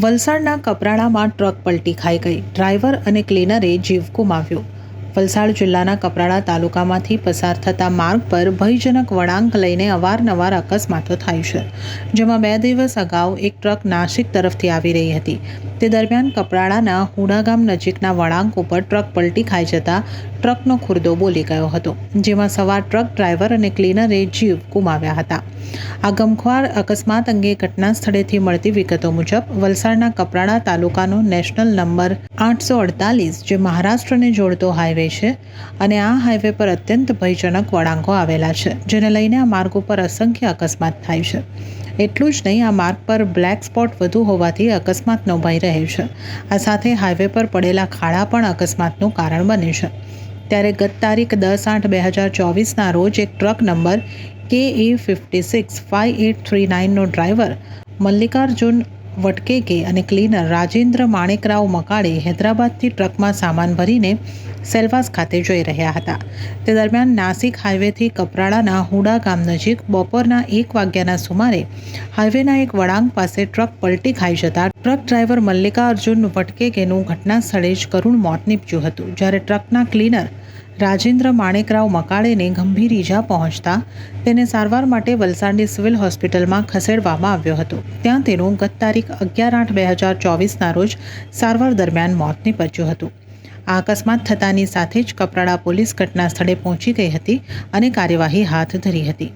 વલસાડના કપરાણામાં ટ્રક પલટી ખાઈ ગઈ. ડ્રાઈવર અને ક્લીનરે જીવ ગુમાવ્યો. વલસાડ જિલ્લાના કપરાડા તાલુકામાંથી પસાર થતા માર્ગ પર ભયજનક વળાંક લઈને અવારનવાર અકસ્માતો થાય છે, જેમાં બે દિવસ અગાઉ એક ટ્રક નાસિક તરફથી આવી રહી હતી. તે દરમિયાન કપરાડાના હુડા ગામ નજીકના વળાંક ઉપર ટ્રક પલટી ખાઈ જતા ટ્રકનો ખુરદો બોલી ગયો હતો, જેમાં સવાર ટ્રક ડ્રાઈવર અને ક્લીનરે જીવ ગુમાવ્યા હતા. આ ગમખ્વાર અકસ્માત અંગે ઘટના સ્થળેથી મળતી વિગતો મુજબ વલસાડના કપરાડા તાલુકાનો નેશનલ નંબર આઠસો અડતાલીસ, જે મહારાષ્ટ્રને જોડતો હાઈવે છે અને આ હાઈવે પર અત્યંત ભયજનક વળાંકો આવેલા છે, જેને લઈને આ માર્ગ ઉપર અસંખ્ય અકસ્માત થાય છે. એટલું જ નહીં, આ માર્ગ પર બ્લેક સ્પોટ વધુ હોવાથી અકસ્માતનો ભય રહે છે. આ સાથે હાઈવે પર પડેલા ખાડા પણ અકસ્માતનું કારણ બને છે. ત્યારે ગત તારીખ દસ આઠ બે હજાર ચોવીસના રોજ એક truck number K A fifty six five eight three નાઇનનો driver Mallikarjun Vatkeke અને ક્લીનર રાજેન્દ્ર માણેકરાવ મકાળે હૈદરાબાદથી ટ્રકમાં સામાન ભરીને સેલવાસ ખાતે જઈ રહ્યા હતા. તે દરમિયાન નાસિક હાઈવેથી કપરાડાના હુડા ગામ નજીક બપોરના એક વાગ્યાના સુમારે હાઈવેના એક વળાંક પાસે ટ્રક પલટી ખાઈ જતા ટ્રક ડ્રાઈવર મલ્લિકા અર્જુન વટકેકેનું ઘટના સ્થળે જ કરુણ મોત નીપજ્યું હતું, જ્યારે ટ્રકના ક્લીનર રાજેન્દ્ર માણેકરાવ મકાળેને ગંભીર ઈજા પહોંચતા તેને સારવાર માટે વલસાડની સિવિલ હોસ્પિટલમાં ખસેડવામાં આવ્યો હતો. ત્યાં તેનું ગત તારીખ અગિયાર આઠ બે હજાર ચોવીસના રોજ સારવાર દરમિયાન મોત નીપજ્યું હતું. આ અકસ્માત થતાની સાથે જ કપરાડા પોલીસ ઘટના સ્થળે પહોંચી ગઈ હતી અને કાર્યવાહી હાથ ધરી હતી.